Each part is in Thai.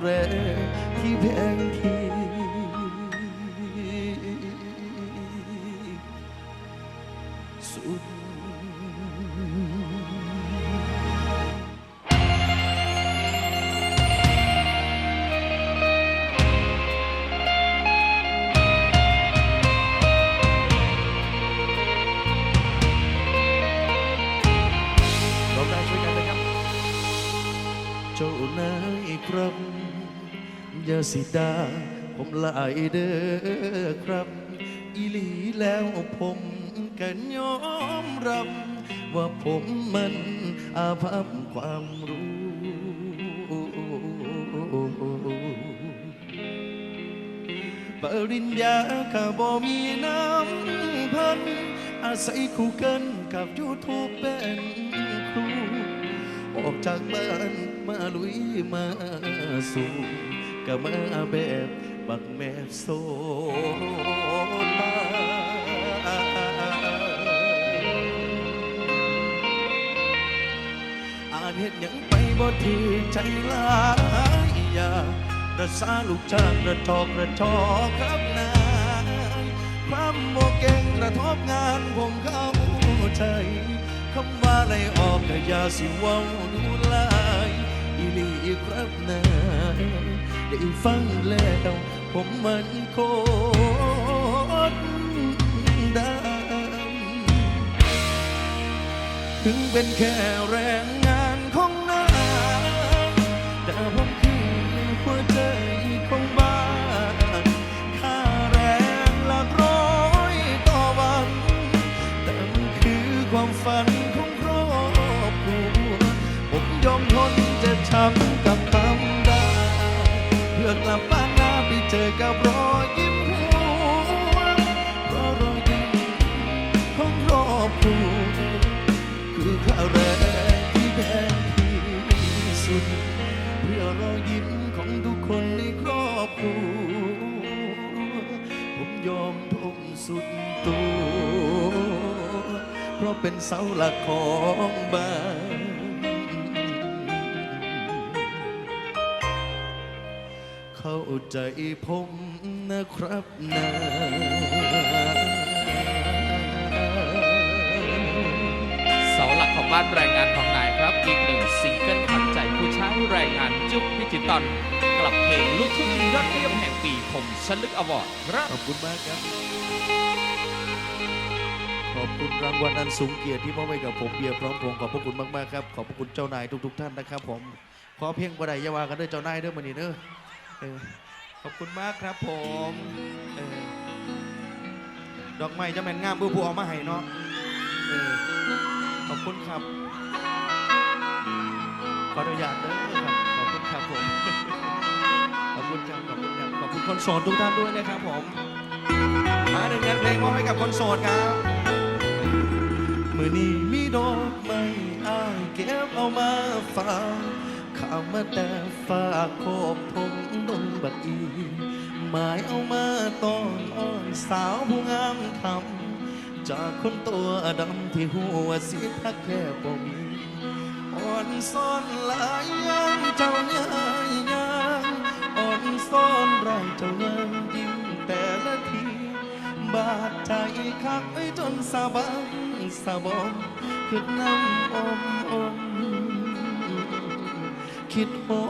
แรงที่แพงที่ เจ้านายครับอย่าสิดาผมหลายเด้อครับ อีหลีแล้วผมก็ยอมรับว่าผมมันอาภัพความรู้ ปริญญาข้าบ่มีน้ำพัน อาศัยคู่กันกับยูทูบเป็นครู ออกจากบ้าน มาลุยมาสู่ก็มาแบบบักแมบโซตาอาจเห็นยังไปบ่ถือใจลายอย่างรักษาลูกจ้างกระจอกกระจอครับนายความโมเก่งกระทบงานผมเข้าใจคำว่าไล่ออกก็อย่าสิว้า ลีครับนายได้ฟังแล้วผมมันโคตรดำถึงเป็นแค่แรงงานของ เจอกับรอยยิ้มหัวเพราะรอยยิ้มของครอบครัวคือค่าแรงที่แพงที่สุด เพื่อรอยยิ้มของทุกคนในครอบครัวผมยอมทุ่มสุดตัว เพราะเป็นเสาหลักของ ใจผมนะครับนาเสาหลักของบ้านแรงงานของนายครับ อีกหนึ่งซิงเกิลขัดใจผู้ใช้แรงงานจุกดิจิตอลกลับเพลงลูกทุ่งยอดเยี่ยมแห่งปีผมชลึกอวอร์ดครับขอบคุณมากครับ ขอบคุณรางวัลอันสูงเกียรติที่มอบให้กับผมเบียร์พร้อมพงษ์ขอบพระคุณมากๆครับ ขอบพระคุณเจ้านายทุกๆท่านนะครับผม ขอเพียงบัไดอยาวากันเด้อเจ้านายเด้อมันนี่เด้อเออขอบคุณมากครับผมเออดอกไม้จะแม่นงามเพื่อผู้เอามาให้เนาะเออขอบคุณครับขออนุญาตเด้อครับขอบคุณครับผมขอบคุณครับขอบคุณครับขอบคุณคนโสดทุกท่านด้วยนะครับผมมาหนึ่งงานเพลงมอบให้กับคนโสดครับมื่อนี้มีดอกไม้อ้ายเก็บเอามาฝาก ข้ามาแต่ฝากโคบผมดงบักอีหมายเอามาตอนอ้อนสาวผู้งามคำจากคนตัวดำที่หัวสีทักแค่บ่มีอ่อนซ่อนหลายอยังเจ้าย่ายยางอ่อนซ่อนไรเจ้ายังยิ้มแต่ละทีบาดใจคักไว้จนสะบังสะบอมคิดน้ำอมอม คิดหอ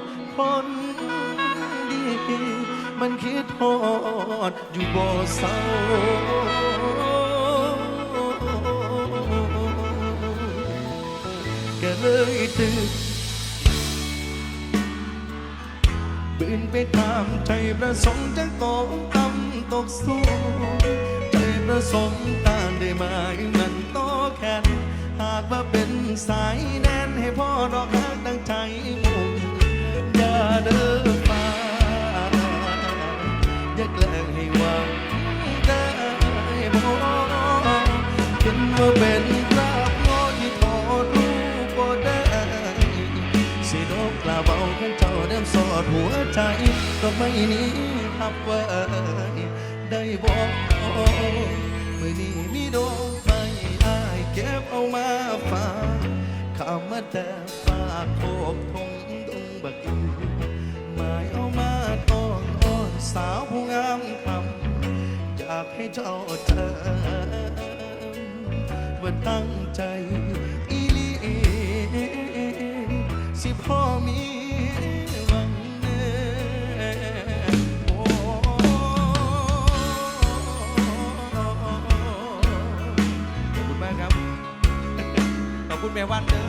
ดคนดี มันคิดหอดอยู่บ่เศร้าก็เลยตื่นปืนไปตามใจประสงค์จะตกต่ำตกสูงใจประสงค์ตานได้ไหมมันต่อแขนหากว่าเป็นสายแน่นให้พ่อดอก ใจก็ไม่นี้ทับไว้ได้บอกมือนี้มีดอกไม้อายเก็บเอามาฝากข้ามาแต่ฝากโคกทงดงบักอือหมายเอามาต้อนอ้อนสาวผู้งามคำอยากให้เจ้าเธอว่าตั้งใจอีลีสิพ่อมี คุณแม่วันเด้อ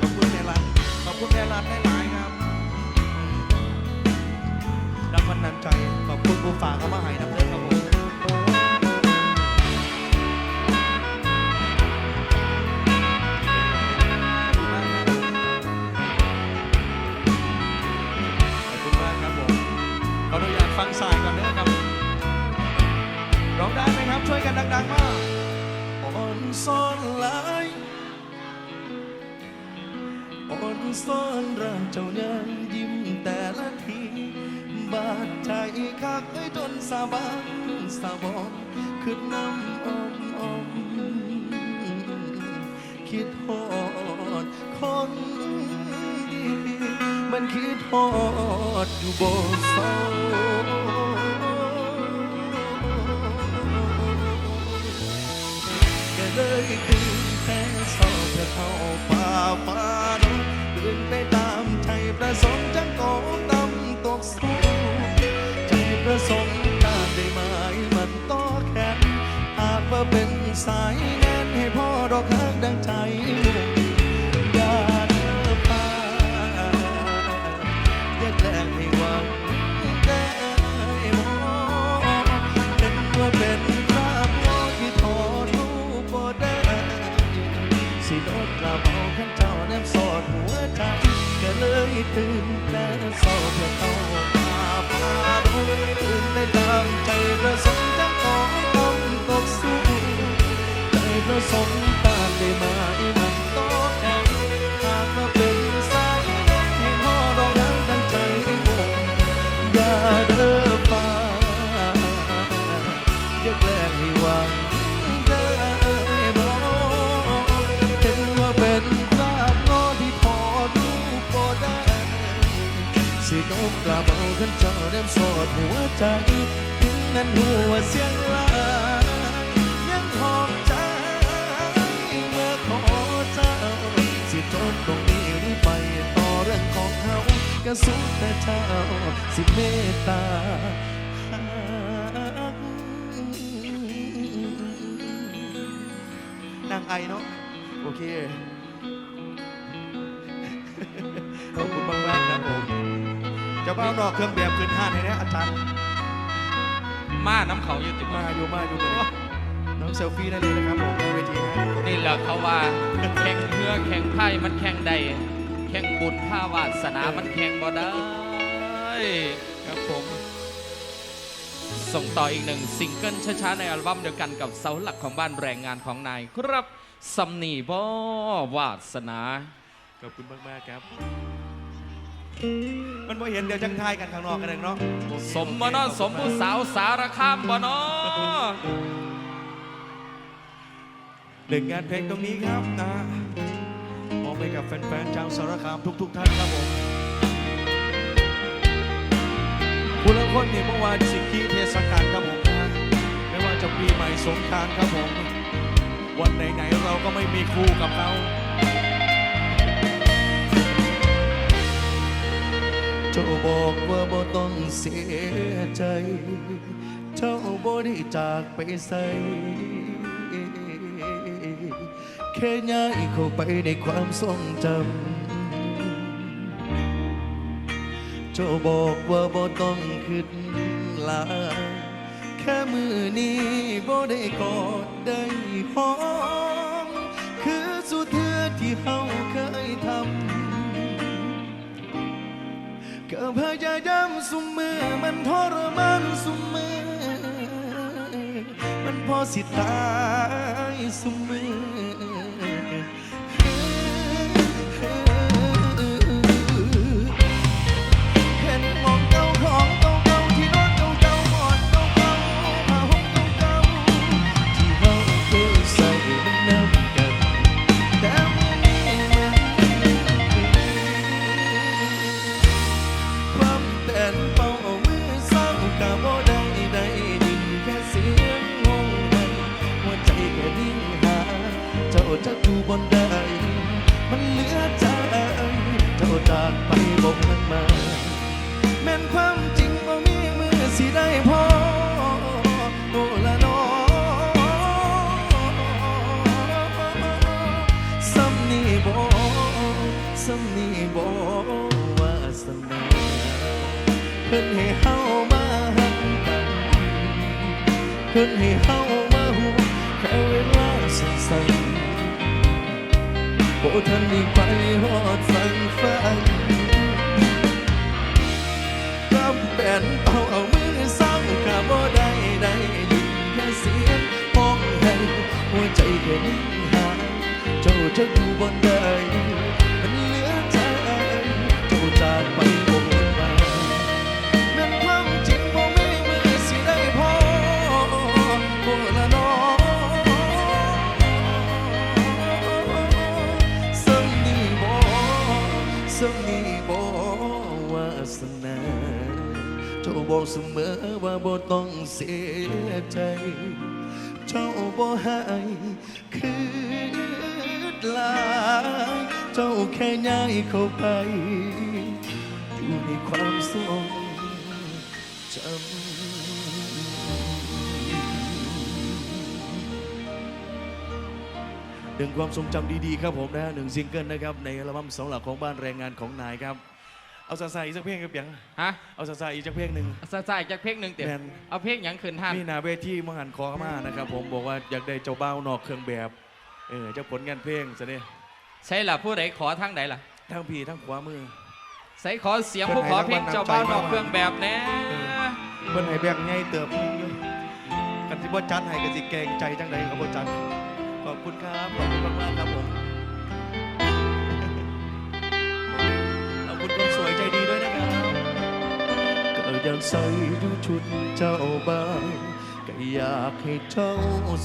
ขอบคุณแม่รันขอบคุณแม่รันหลายๆครับรางวัลนันใจขอบคุณผู้ฝากเอามาให้นะเพื่อครับผมขอบคุณมากครับผมขออนุญาตฟังสายก่อนนะครับร้องได้ไหมครับช่วยกันดังๆมากอ่อนซ่อนหลายอ่ ซ่อนร่างเจ้ายังยิ้มแต่ละที บาดใจคักให้จนสาบานสาบอนคือน้ำอมอมคิดฮอดคนดีมันคิดฮอดอยู่บ่เศร้าก็เลยตื่นแต่เศร้าเพื่อเข้าป่าฟ้าดง ขึ้นไปตามใจประสงค์จังกองตำตกสูใจประสงค์ตาได้หมมันต่อแขนหากว่าเป็นสายแน่นให้พ่อดอกข้างดังใจ ตื่นแต่เศร้าเพื่อเข้าป่าพาดงตื่นได้ตามใจประสงค์จังต้อต้องตกสู้ใจประสงค์ตามได้มาอีมันต่อแอนหากมาเป็นสายแน่ให้พ่อรองนั้นตั้งใจวงอย่าเด้อฟ้าอย่าแกล้งให้หวัง สิโดนกระเป๋าขันเจ้าเนมสอดหัวใจถึงนั้นหัวเสียงลายยังหอบใจเมื่อขอเจ้าสิจนตรงนี้หรือไปต่อเรื่องของเขาก็สุดแต่เจ้าสิเมตตาหักนางไอเนาะโอเค เจะเบ้าดอกเครื่องแบบขึ้นห้านให้นะอาจารย์มาน้ำเขาอยู่ติมามาอยู่มาอยู่เลยน้องเซลฟี่ได้เลยนะครับผมบนเวทีฮะนี่แหละเขาว่าแข่งเรือแข่งไพ่มันแข่งใด แข่งบุญผ้าวาสนามันแข่งบ่ได้ครับผมส่งต่ออีกหนึ่งซิงเกิลช้าๆในอัลบั้มเดียวกันกับเสาหลักของบ้านแรงงานของนาย ครับสำนีบ่วาสนาขอบคุณมากมากๆครับ มันพอเห็นเดี๋ยวจังทายกันข้างนอกกันเลยเนาะสมบ่เนอสมผู้สาวสารคามบ่เนอหนึ่งงานเพลงตรงนี้ครับนะมอบไปกับแฟนๆชาวสารคามทุก ๆ ท่านครับผมคุณละคนเนี่ยเมื่อวานสิทธิเทศกาลครับผมนะไม่ว่าจะปีใหม่สงกรารครับผม วันไหนๆเราก็ไม่มีคู่กับเขา เจ้าบอกว่าบ่ต้องเสียใจ เจ้าบ่ได้จากไปใส่แค่ย้ายเข้าไปในความทรงจำ เจ้าบอกว่าบ่ต้องคิดลา แค่มือนี้บ่ได้กอดได้หอม คือสุดเทือที่เฮา พยายามสุมมือมันทรมานสุมมือ มันพอสิตายสุมมือ พอโอละนอสำนีบอสำนีบอวาสนาเพิ่นให้เฮามาหักกันเพิ่นให้เฮามาหูแค่เวลาสั้นๆโบทันได้ไปฮอดสั่งฝันรับแบนเอาเอา เจ้าจะอยู่บนใดมันเหลือใจเจ้าจากไปบ่หวนมาเป็นความจริงบ่มีมือสิได้พอบ่ละน้องสังนี้บ่สังนี้บ่วาสนาเจ้าบอกเสมอว่าบ่ต้องเสียใจ เจ้าบ่ให้คืด หลายเจ้าแค่ย้ายเข้าไป อยู่ในความทรงจำหนึ่งความทรงจำดีๆครับผมนะหนึ่งซิงเกิลนะครับ ในอัลบั้มสองหลักของบ้านแรงงานของนายครับ เอาซาซาอีกสักเพลงครับยังฮะเอาซาซาอีกสักเพลงหนึ่ง สะใจจากเพลงหนึ่งเต็มแม่น เอาเพลงหยังขืนท่านนี่นาเวทีมหันคอมานะครับผมบอกว่าอยากได้เจ้าเบ้านอกเครื่องแบบ เออเจ้าผลงานเพลงซะเนี่ยใช่ล่ะผู้ใดขอทั้งใดล่ะ ทั้งพี่ทั้งขวามือ ใส่ขอเสียงผู้ขอเพลงเจ้าบ้านนอกเครื่องแบบแน่เพิ่นให้แบกง่ายเติบอยู่กันสิบ่จัดให้กันสิแกรงใจจังใดครับบ่จัดขอบคุณครับขอบคุณมากๆครับผมขอบคุณคนสวยใจดีด้วยนะครับก็อยากใส่ดูชุดเจ้าบ้าน ก็อยากให้เจ้า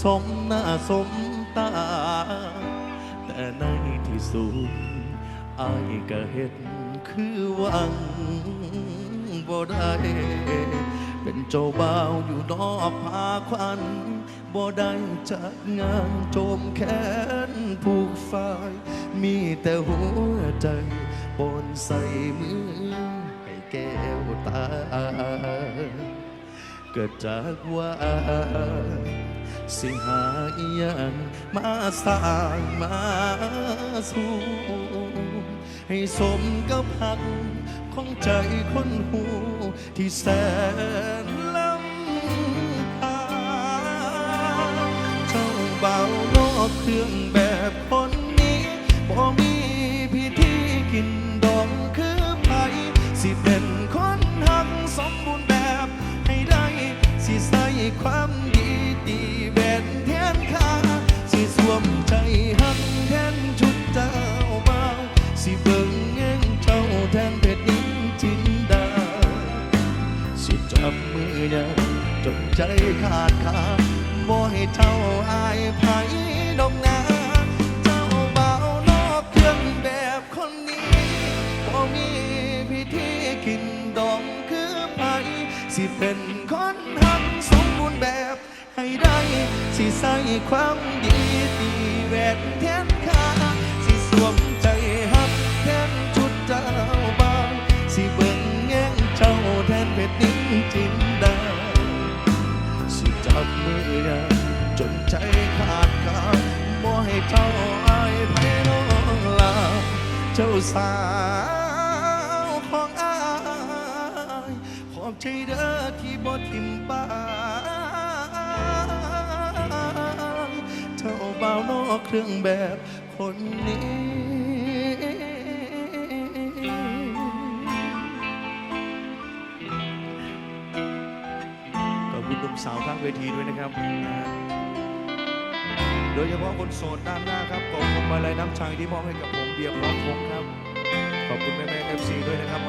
สมหน้าสมตา แต่ในที่สุดอายก็เห็นคือหวังบ่ได้เป็นเจ้าบ่าวอยู่นอกพาควันบ่ได้จัดงานโจมแขนผูกฝ่ายมีแต่หัวใจปนใส่มือให้แก้วตา กิดจากว่าสิหาอหยังมาสร้างมาสู่ให้สมกับหักของใจคนหูที่แสนลำคาเจ้าเบานอกเครื่องแบบคนนี้บ่มีพิธีกินดองคือไผสิเป็นคนหักสมบูรณ์แบบ สิใส่ความดีตีแบนแทนค่าสิสวมใจหักแทนชุดเจ้าเบาสิเบิ่งแง่งเจ้าแทนเพชรนินจินดา สิจับมือยังจนใจขาดขาบ่ให้เจ้าอายไผดอกนาเจ้าเบานอกเครื่องแบบคนนี้บ่มีพิธีกินดองคือไผสิ เป็นคนหักสมบูรณ์แบบ ให้ได้สิใส่ความดีตีแหวนแทนค่าสิสวมใจหักแทนชุดเจ้าบาวสิเบิ่งแง่งเจ้าแทนเพชรนิ้นจินดาสิจับมือยังจนใจขาดกาบ่ให้เจ้าอายไพน้องลาเจ้าสาว ใจเด้อที่บ่ทิมป้ายเจ้าบ่าวนอกเครื่องแบบคนนี้ ขอบคุณหนุ่มสาวข้างเวทีด้วยนะครับ โดยเฉพาะคนโสดด้านหน้าครับขอบคุณมาลัยน้ำชายที่มอบให้กับผมเบียร์พร้อมพงครับ ขอบคุณแม่แม่เอฟซีด้วยนะครับ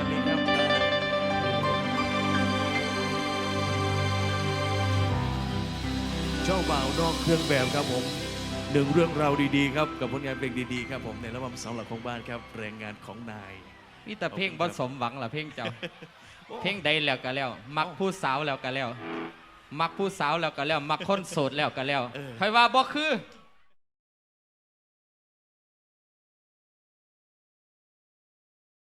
เจ้าบ่าวนอกเครื่องแบบครับผมหนึ่งเรื่องราวดีๆ ครับกับผลงานเพลงดีๆครับผมในระบบเสาหลักของบ้านครับแรงงานของนายมีแต่เพลงบ่สมหวังล่ะเพลงเจ้า เพลงใดแล้วก็แล้ว มักผู้สาวแล้วก็แล้ว มักผู้สาวแล้วก็แล้ว มักคนโสดแล้วก็แล้วเออใครว่าบ่คือ